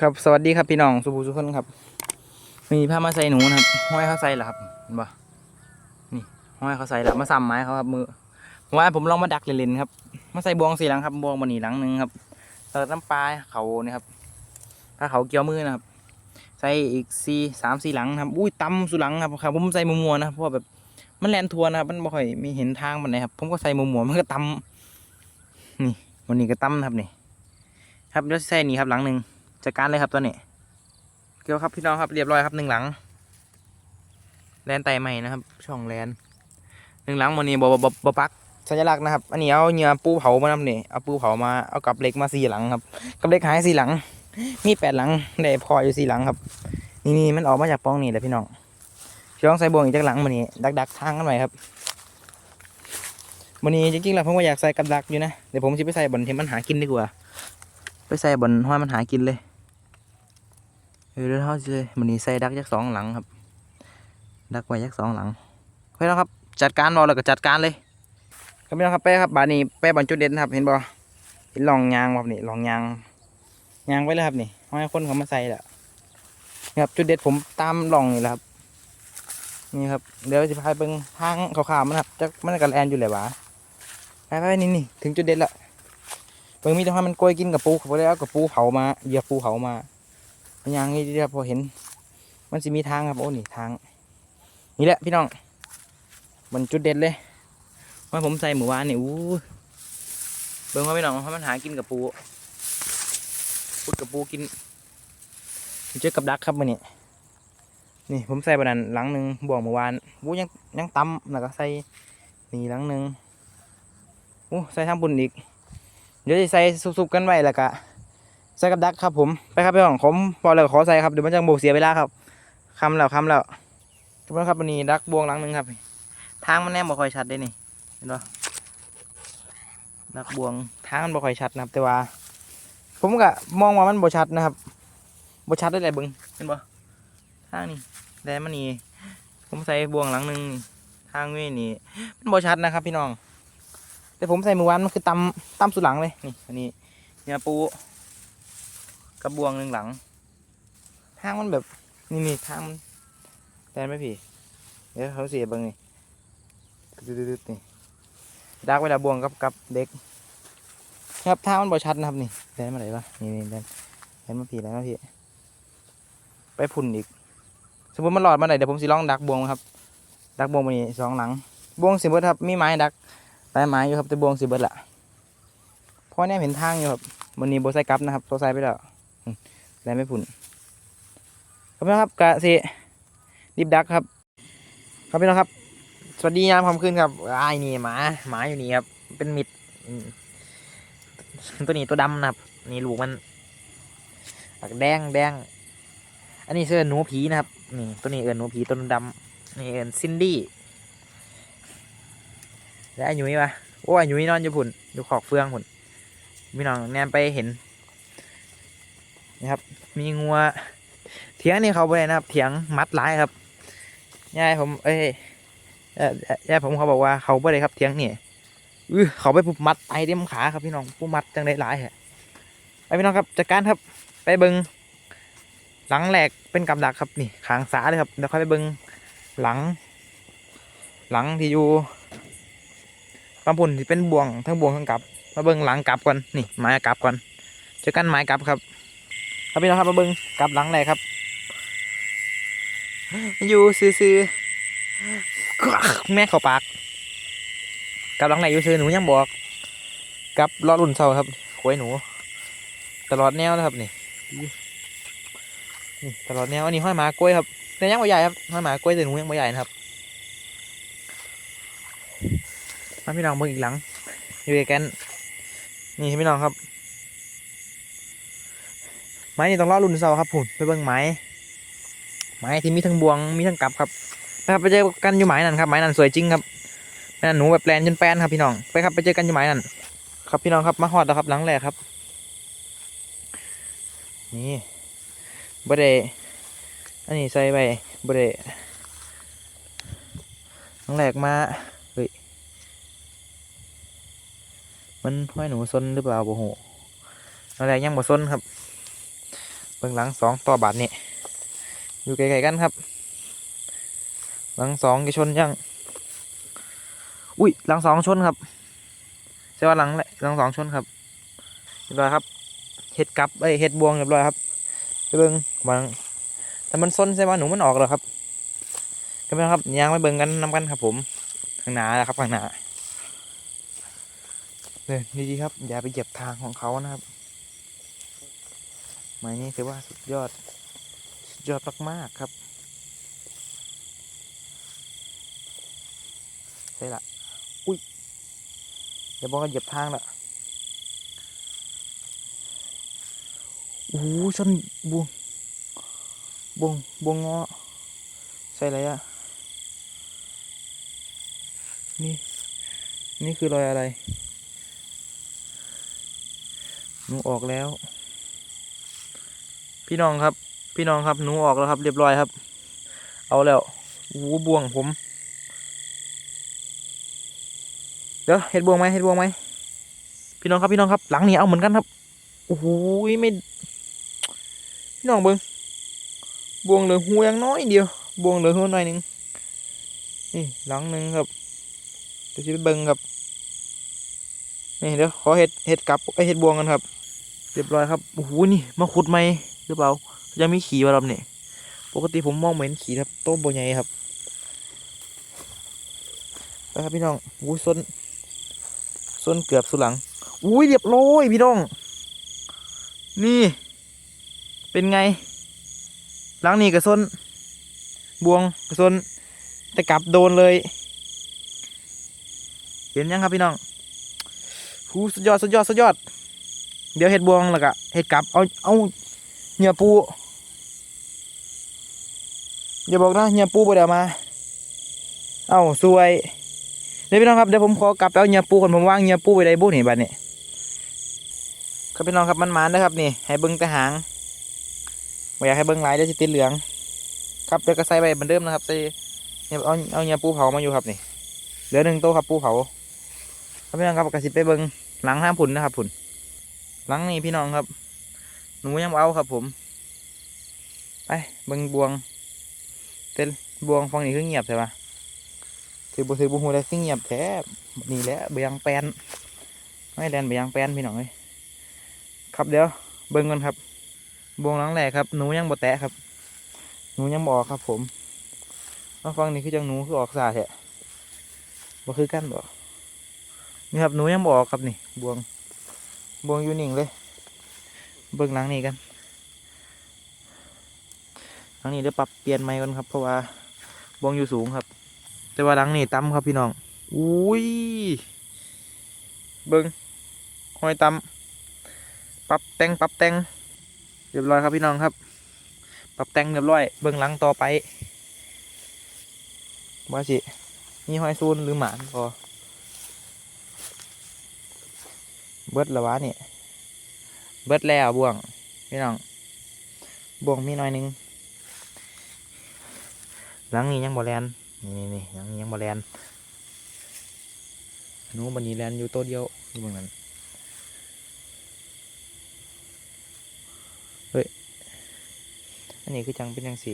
ครับสวัสดีครับพี่น้องสุภูสุขคนครับ มีผ้ามาใส่หนูนะครับห้อยเขาใส่เหรอครับเห็นปะนี่ห้อยเขาใส่แล้วมาซ้ำไม้เขาครับ มือว่าผมลองมาดักเล่นๆครับ มาใส่บวงสี่หลังครับบวงบนหนีหลังหนึ่งครับแล้วน้ำปลาเขาเนี่ยครับถ้าเขาเกี่ยวมือนะครับ ใส่อีกสี่สามสี่หลังครับอุ้ยตำสุดหลังครับครับผมใส่มัวๆนะเพราะว่าแบบมันแลนทัวนะครับมันบ่ค่อยมีเห็นทางมันไหนครับ ผมก็ใส่มัวๆมันก็ตำนี่วันนี้ก็ตำนะครับนี่ ครับเดี๋ยวใส่นี่ครับหลังหนึ่ง จัดการเลยครับตัวนี้เกี่ยวครับพี่น้องครับเรียบร้อยครับหนึ่งหลังแลนไตใหม่นะครับ ช่องแลนหนึ่งหลังมันนี้บบบบบปักสัญลักษณ์นะครับ อันนี้เอาเหงื่อปูเผามานำเนี่ยเอาปูเผามาเอากับเหล็กมาสี่หลังครับกับเหล็กหายสี่หลัง มีแปดหลังได้พออยู่สี่หลังครับ นี่นี่มันออกมาจากป้องนี่แหละพี่น้องพี่น้องใส่บวงอีกจากหลังมันนี้ดักดักทางกันไว้ครับวันนี้จริงๆแล้วผมก็อยากใส่กับดักอยู่นะเดี๋ยวผมจะไปใส่บนที่มันหากินดีกว่า ไปใส่บนห้อยมันหากินเลย เออเดี๋ยวเขาจะมันนี้ใส่ดักยักสองหลังครับ ดักไว้ยักสองหลังไปแล้วครับ จัดการบอแล้วก็จัดการเลยครับพี่น้องครับไปครับบานนี้ไปบอลจุดเด่นครับ เห็นบอเห็นลองยางครับนี่ลองยางยางไว้เลยครับนี่ห้อยคนเขามาใส่แหละนี่ครับจุดเด็ดผมตามลองนี่แหละครับ นี่ครับเดี๋ยวจะพาไปเบิ่งทางขาวๆมันครับจะมันกันแอนอยู่เลยวะไปไปนี่นี่ถึงจุดเด็ดละเบิ่งมีแต่ว่ามันกล้วยกินกับปูเขาเลยเอากับปูเผามาเหยียบปูเผามา อย่างนี้เดียวพอเห็น มันจะมีทางครับโอ้นี่ทาง นี่แหละพี่น้องมันจุดเด็ดเลยว่าผมใส่หมูวานนี่อู้เบิ่งว่าพี่น้องเพราะมันหากินกับปูพุดกับปูกินเจอกับดักครับมันนี่นี่ผมใส่บนนั้นหลังหนึ่งบ่วงหมูวานวูยังยังตำแล้วก็ใส่นี่หลังหนึ่งอู้ใส่ทางบุญอีก เดี๋ยวจะใส่ซุบๆกันไว้แล้วก็ ใส่กับดักครับผมไปครับพี่น้องผมพอแล้วขอใส่ครับเดี๋ยวมันจะโบกเสียเวลาครับคำแล้วคำแล้วทุกคนครับวันนี้ดักบวงหลังหนึ่งครับ ทางมันแนมบ่ค่อยชัดได้นี่เห็นปะดักบวงทางมันบ่ค่อยชัดนะครับ แต่ว่า ผมก็มองว่ามันบ่ชัดนะครับบ่ชัดได้เลยบึงเห็นปะทางนี่แต่มันนี่ผมใส่บวงหลังหนึ่งนี่ทางนี้นี่มันบ่ชัดนะครับ พี่น้อง แต่ผมใส่มือวันมันคือตำตำสุดหลังเลยนี่อันนี้เนี่ยปู กระบวงหนึ่งหลัง ทางมันแบบ นี่นี่ทางมันแตนไหมพี่ เดี๋ยวเขาเสียบังนี่ดึดๆนี่ดักเวลาบวงกับกับเด็ก ครับทางมันบ่ชัดนะครับนี่แดนมาไหนวะนี่นี่แดนแดนมาพี่แดนมาพี่ไปพุ่นอีก สมมติมันหลอดมาไหนเดี๋ยวผมสิลองดักบวงครับ ดักบวงมานี่สองหลัง บวงสิเบิร์ดครับ มีไม้ดักหลายไม้อยู่ครับแต่บวงสิเบิร์ดละพราะเนี่ยเห็นทางอยู่ครับวันนี้โบใส่กลับนะครับโบใส่ไปแล้ว แล้วไม่พุ่นครับพี่น้องครับกะสิดิบดักครับ ครับพี่น้องครับ สวัสดียามค่ำคืนครับไอ้นี่หมาหมาอยู่นี่ครับ เป็นมิดตัวนี้ตัวดำนะครับ นี่ลูกมันแดงแดงอันนี้เสื้อหนูผีนะครับนี่ตัวนี้เอินหนูผีตัวดำนี่เอินซินดี้แล้วไอ้หยุ้ยวะโอ้ไอ้หยุ้ยนอนอยู่พุ่นอยู่ขอกเฟืองพุ่นพี่น้องแนมไปเห็น นะครับ มีงัวเถียงนี่เขาไปเลยนะครับ เถียงมัดหลายครับยายผมเอ้ยเอ่อยายผมเขาบอกว่าเขาไปเลยครับเถียงนี่อือเขาไปปุบมัดไอเต็มขาครับพี่น้องผู้มัดจังได้หลายฮะไปพี่น้องครับจัดการครับ ไปเบิงหลังแหลกเป็นกับดักครับนี่ขางสาเลยครับเดี๋ยวค่อยไปเบิงหลัง หลังที่อยู่บางปุ่นที่เป็นบ่วงทั้งบ่วงทั้งกลับ มาเบิงหลังกลับก่อนนี่ไม้กลับก่อนเจอกันไม้กลับครับ ครับพี่น้องครับมาเบิ้งกลับหลังไหนครับ อยู่ซื้อๆแม่เข้าปากกลับหลังไหนอยู่ซื้อหนูยังบอกกลับรอรุ่นเสาครับควยหนู ตลอดแนวนะครับนี่นี่ตลอดแนวอันนี้ห้อยหมากล้วยครับแต่ยังไม่ใหญ่ครับห้อยหมากล้วยแต่หนูยังไม่ใหญ่นะครับมาพี่น้องเบิ้งอีกหลังอยู่กัน นี่พี่น้องครับ ไม้นี่ต้องรอรุ่นเสาครับผมไปเบิ่งไม้ไม้ที่มีทั้งบวงมีทั้งกลับครับนะครับไปเจอกันอยู่ไม้นั่นครับไม้นั่นสวยจริงครับไม้นั่นหนูแบบแปลนจนแปลนครับพี่น้องไปครับไปเจอกันอยู่ไม้นั่นครับพี่น้องครับมาฮอดแล้วครับหลังแรกครับ นี่บดเดอันนี้ใส่ไปบดเดหลังแรกมาเฮ้ยมันห้อยหนูซนหรือเปล่าโอ้โหหลังแรกยังบ่ซนครับ ไปบิ่งหลังสองต่อบาทนี่อยู่ไกลๆกันครับ หลังสองจะชนยังอุ้ยหลังสองชนครับใช่ว่าหลังแหละหลังสองชนครับเรียบร้อยครับเห็ดกลับเอ้ยเห็ดบวงเรียบร้อยครับเบิ่งบางแต่มันซนใช่ว่าหนูมันออกแล้วครับก็ไม่ครับยางไปเบิ่งกันนำกันครับ ผมข้างหน้าแหละครับข้างหน้าเลยดีๆครับอย่าไปเหยียบทางของเขานะครับ ไม้นี้ถือว่าสุดยอด สุดยอดมากๆครับใช่ละ อุ้ยเดี๋ยวบอกว่าเหยียบทางละโอ้โหชนบวงบวงบวงงาะใช่อะไรอะนี่ นี่คือรอยอะไรหนูออกแล้ว พี่น้องครับ พี่น้องครับหนูออกแล้วครับ เรียบร้อยครับ เอาแล้วโอ้โหบวงผม เดี๋ยวเห็ดบวงไหมเห็ดบวงไหมพี่น้องครับพี่น้องครับ หลังนี้เอาเหมือนกันครับโอ้โหไม่ พี่น้องเบิ้งบวงเหลือหูยังน้อยเดียวบวงเหลือหูหน่อยหนึ่งนี่หลังหนึ่งครับเดี๋ยวจะไปเบิ้งครับนี่เดี๋ยวขอเห็ดเห็ดกลับไอเห็ดบวงกันครับ เรียบร้อยครับโอ้โหนี่มาขุดไหม หรือเปล่ายังมีขี่มาลำเนี่ยปกติผมมองไม่เห็นขี่ครับโต้มโบใหญ่ครับไปครับพี่น้องอุ้ยส้นส่วนเกือบสุดหลังอุ้ยเรียบร้อยพี่น้อง นี่ เป็นไง หลังนี้กระส้นบวงกระส้นแต่กลับโดนเลย เห็นยังครับพี่น้องหูสุดยอดสุดยอดสุดยอด เดี๋ยวเห็ดบวงแล้วก็เห็ดกลับเอาเอา เหยื่อปูอย่าบอกนะเหยื่อปูบ่เดี๋ยวมา เอาสวยเดี๋ยวพี่น้องครับเดี๋ยวผมขอกลับไปเอาเงียปูก่อนผมวางเงียปูไว้ในบูธนี่บัดนี้ครับพี่น้องครับมันมานะครับนี่ให้เบิ้งแต่หางไม่อยากให้เบิ้งหลายเดี๋ยวจะติดเหลือง ครับเดี๋ยวก็ใส่ไปเหมือนเดิมนะครับใส่เนี่ยเอาเอาเงียปูเผามาอยู่ครับนี่เหลือหนึ่งโต๊ะครับปูเผาครับพี่น้องครับกระสิบไปเบิ้งหลังห้ามผุนนะครับผุนหลังนี่พี่น้องครับ หนูยังเอาครับผม ไปเบิ้งบวงเต้นบวงฟังนี่คือเงียบใช่ปะถือบุถือบุหูได้สิ่งเงียบแท้นี่แหละเบียงแปนไม่แลนเบียงแปนพี่น้องเลยครับเดี๋ยวเบิ่งกันครับ บวงหลังแหลกครับ หนูยังบ่แตะครับ หนูยังบออกครับ ผมมาฟังนี่คือจังหนูคือออกสาแท้บ่คือกันบ่นี่ครับหนูยังบออกครับนี่ บวง บวงอยู่นิ่งเลย เบิ่งหลังนี่กันหลังนี้เดี๋ยวปรับเปลี่ยนไม้ก่อนครับ เพราะว่าบวงอยู่สูงครับ แต่ว่าหลังนี่ตั้มครับพี่น้องอุ้ยเบิ้งหอยตั้มปรับแต่งปรับแต่งเรียบร้อยครับพี่น้องครับ ปรับแต่งเรียบร้อย เบิ้องหลังต่อไปว่าสิมีหอยซูนหรือหมานพอเบิดละวะเนี่ย เบิดแล้วบ่วงพี่น้องบ่วงมีหน่อยหนึงหลังนี้ยังบ่แลนนี่นี่ยังยังบอแลนนู้บันนี้แลนอยู่ตัวเดียวอยู่เบางนั้นเฮ้ยอันนี้คือจังเป็นจังสี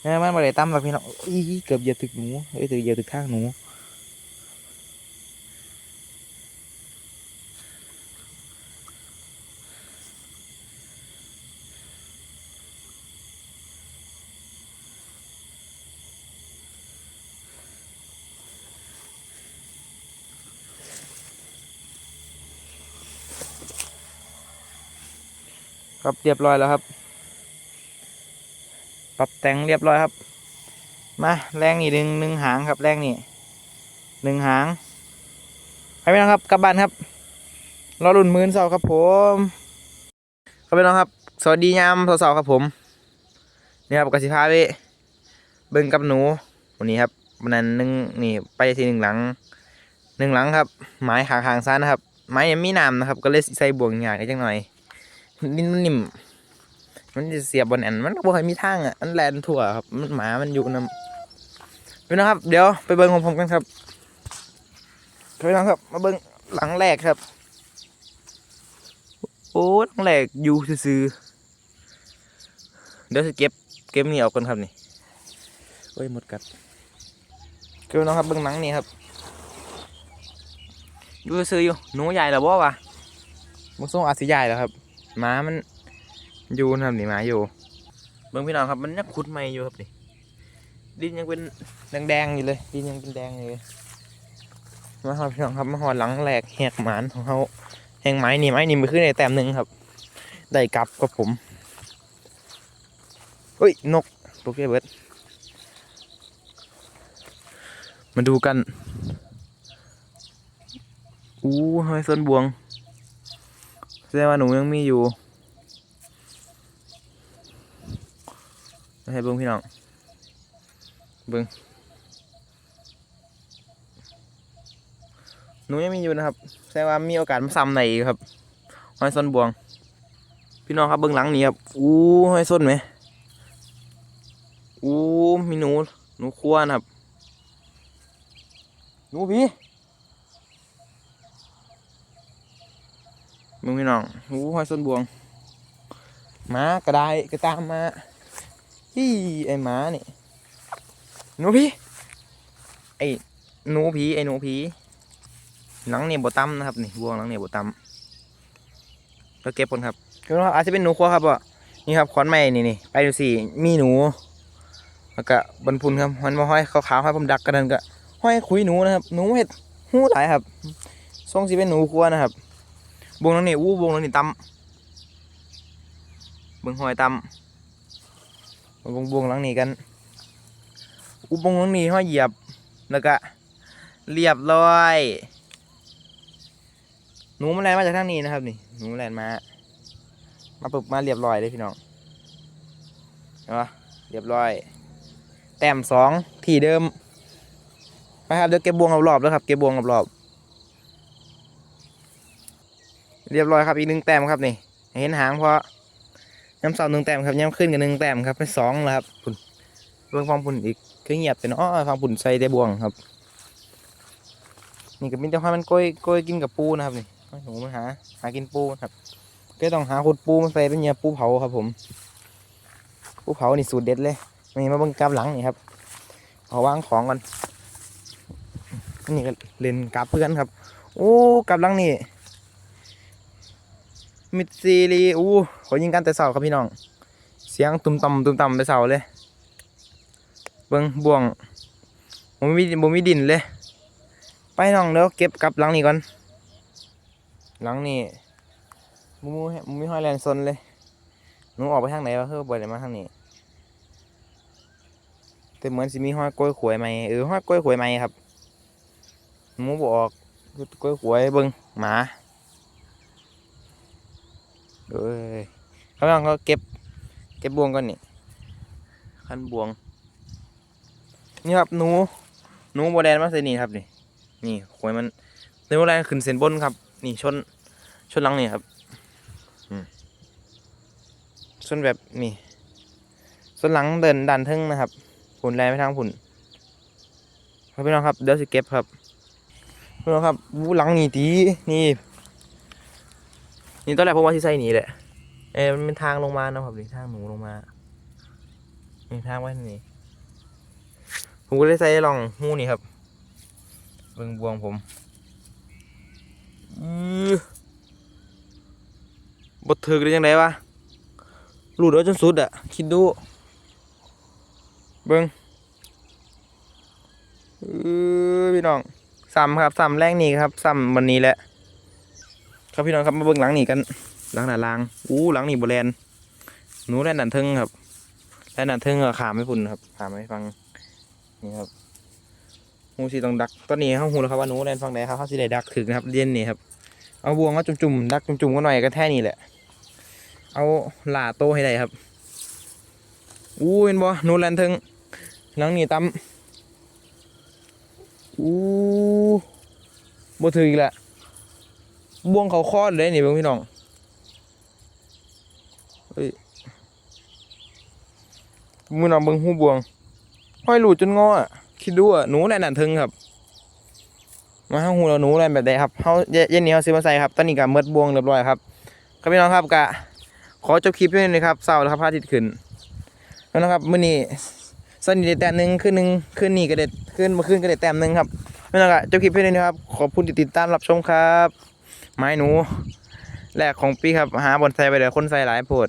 เนี่ยมันมาเลยตั้มหรอกพี่น้องอีเกือบเหยียบถึกหนูเอ้ยถึกเหยียบถึกข้างหนู ครับเรียบร้อยแล้วครับ ปรับแต่งเรียบร้อยครับ มาแรงอีกหนึ่งหนึ่งหางครับแรงนี่หนึ่งหางไปพี่น้องครับกลับบ้านครับรอรุ่นมื่นเสาครับผมครับพี่น้องครับ สวัสดียามเสาๆครับผมนี่ครับกสิพาไปเบิ่งกับหนูวันนี้ครับวันนั้นหนึ่งนี่ไปทีหนึ่งหลังหนึ่งหลังครับไม้หางหางซ้ายนะครับไม้ยังมีน้ำนะครับ ก็เลยใส่บ่วงหยากันจังหน่อย นิ่มนนิ่ม มันจะเสียบบนแอนมันก็บ่เคยมีทางอะมันแลนทั่วครับมันหมามันอยู่นำไปนะครับ เดี๋ยวไปเบิ้งของผมกันครับไปนะครับ มาเบิ้งหลังแรกครับ โอ้ตั้งแหลกอยู่ซื่อเดี๋ยวจะเก็บเก็บนี่ออกก่อนครับนี่โอ้ยหมดกัดเก็บน้องครับเบื้องหนังนี่ครับอยู่ซื่ออยู่หนูใหญ่แล้วบ่วะมุส่งอาสิใหญ่แล้วครับ ม้ามันอยู่นะครับนี่หมาอยู่ เบื้องพี่น้องครับมันยังขุดใหม่อยู่ครับนี่ดินยังเป็นแดงๆอยู่เลย ดินยังเป็นแดงอยู่เลยมาครับพี่น้องครับมาหอดหลังแหลกแหกหมานของเขาแหงไม้นี่ไม้นี่มันขึ้นในแต้มหนึ่งครับ ได้กลับกับผมเฮ้ยนกตกใจเบิดมาดูกันอู้ทำไมส้นบวง แสดงว่าหนูยังมีอยู่ให้เบิ้งพี่น้องเบิ้งหนูยังมีอยู่นะครับ แสดงว่ามีโอกาสมาซ้ำในอีกครับห้อยส้นบวง พี่น้องครับเบิ้งหลังนี้ครับอู้ห้อยส้นไหมอู้มีหนูหนูขั้วนะครับหนูพี่ เบิ้งพี่น้องอู้ห้อยส้นบวงหมากระไดกระตามมาฮี่ไอหมานี่หนูพีไอ้หนูผีไอ้หนูผีหลังเนี่ยบตั้มนะครับนี่บวงหลังเนี่ยบตั้มแล้วเก็บผลครับคือว่าอาจจะเป็นหนูครัวครับอะนี่ครับขอนไม้นี่นี่ไปดูสิมีหนูแล้วก็บรรพุนครับมันมาห้อยขาวๆให้ผมดักกันนั่นก็ห้อยคุยหนูนะครับหนูเห็ดหูหลายครับทรงสิเป็นหนูครัวนะครับ วงหลังนี่อู้บวงหลังนี่ตั้มเบิ่งหอยตั้มบวงบวงหลังนี้กันอุบวงหลังนี้ห้อยเหยียบแล้วก็เรียบร้อยหนูมันแลนมาจากทางนี้นะครับนี่หนูมันแลนมา มาปึบมาเรียบร้อยเลยพี่น้องเห็นปะเรียบร้อย แต้มสองที่เดิมไปครับเดี๋ยวเก็บบวงรอบๆแล้วครับ เก็บบวงรอบๆ เรียบร้อยครับอีกหนึ่งแต้มครับนี่ เห็นหางเพราะย้ำเสาหนึ่งแต้มครับย้ำขึ้นกันหนึ่งแต้มครับเป็นสองแล้วครับปุ่นเบื้องฟังปุ่นอีกคือเงียบแต่เนาะฟังปุ่นใส่ได้บ่วงครับ นี่ก็มีแต่ให้มันก้อยก้อยกินกับปูนะครับนี่ห้หนูมันหาหากินปูครับก็ต้องหาขุดปูมาใส่เป็นเหยื่อปูเผาครับ ผม ปูเผานี่สูตรเด็ดเลยนี่มาบิ่งกับหลังนี่ครับเอาวางของกันนี่ก็เล่นกับเพื่อนครับ โอ้กับหลังนี่ มิดซีรีอู้ขอยิงกันแต่เสาครับพี่น้อง เสียงตุ้มต่ำตุ้มต่ำแต่เสาเลย เบิ้งบ่วงผมมีผมมีดินเลย ไปน้องเดี๋ยวเก็บกลับหลังนี้ก่อน หลังนี้มูมูมูมีห้อยแลนซนเลยหนูออกไปทางไหนวะเฮ้ยบ่อยเลยมาทางนี้แต่เหมือนสิมีห้อยกล้วยขวยไหมเออห้อยกล้วยขวยไหมครับหมูบออกกล้วยขวยเบิ้งหมา เอ้ยเขาต้องเขาเก็บ เก็บบวงก่อนนี่ขั้นบวง นี่ครับหนูหนูโบแดนมาใส่นี่ครับนี่ นี่ขวยมันหนูโบแดนขึ้นเส้นบนครับ นี่ชน ชนหลังนี่ครับชนแบบนี่ชนหลังเดินดันทึ่งนะครับผุนแรงไปทางผุนครับพี่น้องครับเดี๋ยวสิเก็บครับพี่น้องครับวูหลังนี่ตีนี่ นี่ตอนแรกผมว่าที่ใส่หนีแหละ เออมันเป็นทางลงมานะครับนี่ทางหนูลงมานี่ทางไว้นี่ผมก็เลยใส่ลองหูนี่ครับ เบิ่งบวงผมอือบดถึกได้ยังไงวะหลุดเอาจนสุดอะคิดดู เบิ่งเออพี่น้องซ้ำครับซ้ำแรกนี่ครับซ้ำวันนี้แหละ ครับพี่น้องครับมาเบิ่งหลังนี่กันหลังหน้าลางอู้หลังนี่โบแลนหนูแลนดันทิงครับแลนดันทิงก็ขามไม่พุ่นครับขามไม่ฟังนี่ครับหูสีต้องดักตอนนี้เขาหูแล้วครับว่าหนูแลนฟังไหนครับเขาสิได้ดักถึงนะครับเรียนนี่ครับเอาบวงเขาจุ่มๆดักจุ่มๆกันหน่อยก็แท่นี้แหละ เอาหล่าโตให้ได้ครับอู้เห็นบ่หนูแลนทิงหลังนี่ตั้มอู้บ่ถืออีกและ บ่วงเขาคอดเลยนี่เพื่อนพี่น้องเฮ้ยมือน้องเบิ้งหูบ่วงห้อยหลุดจนงออะคิดดูอะหนูแหละนันทึงครับ มาห้างหูเราหนูอะไรแบบใดครับเขาเย็นนี้เขาซื้อมาใส่ครับตอนนี้กับเมดบ่วงเรียบร้อยครับครับพี่น้องครับกะขอจบคลิปเพื่อนี้ครับเศร้าแล้วครับพระอาทิตย์ขึ้นแล้วนะครับมื่อนี้สนิทแต้มหนึ่งขึ้นหนึ่งขึ้นนี่ก็เด็ดขึ้นมาขึ้นก็เด็ดแต้มหนึ่งครับไม่ต้องกะจบคลิปเพื่อนี้ครับ ขอบคุณที่ติดตามรับชมครับ ไม้หนูแรกของปีครับ หาบอนไซไปเดี๋ยวคนไซหลายโพด